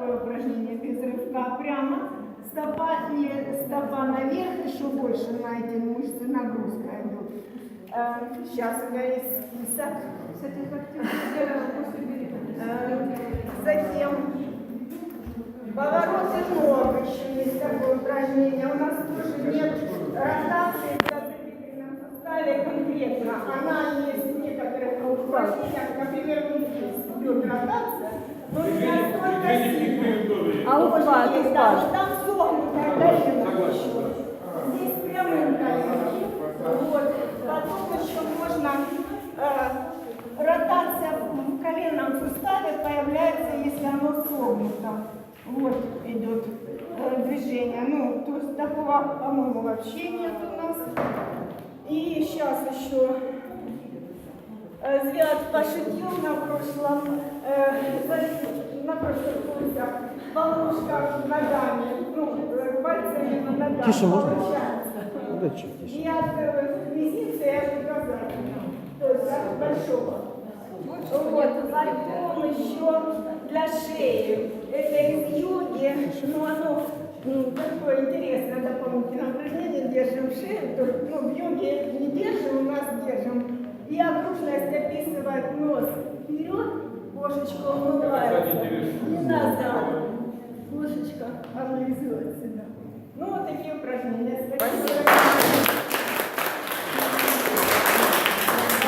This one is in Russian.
такое упражнение без рывка прямо. Стопа и стопа наверх, еще больше на эти мышцы нагрузка идет. сейчас у меня есть список с этих активностей. Э, затем повороты ног еще есть такое упражнение. У нас тоже нет ротации в конкретно. Она есть в некоторых упражнениях, например, вот здесь идет ротация, но. А ухват, ухват. там согнутое колено еще. Здесь прямым коленом. Вот. Потом еще можно э, ротация в коленном суставе появляется, если оно согнуто. Вот идет э, движение. Ну, то есть такого, по-моему, вообще нет у нас. И сейчас еще Э, Звят пошутил на прошлом, э, на курсах, полнушка ногами, ну, пальцами на ногах Тише можно? получается. Да, чуть тише. И от мизинца и от указательного, то есть от большого. Вот, потом еще для шеи. Это из йоги, но оно м, такое интересное дополнительное упражнение. Держим шею, то, ну, в йоге не держим, у нас держим. И окружность описывает нос вперед, кошечка умывается, и назад. Кошечка облизывается. да. Ну, вот такие упражнения. Спасибо.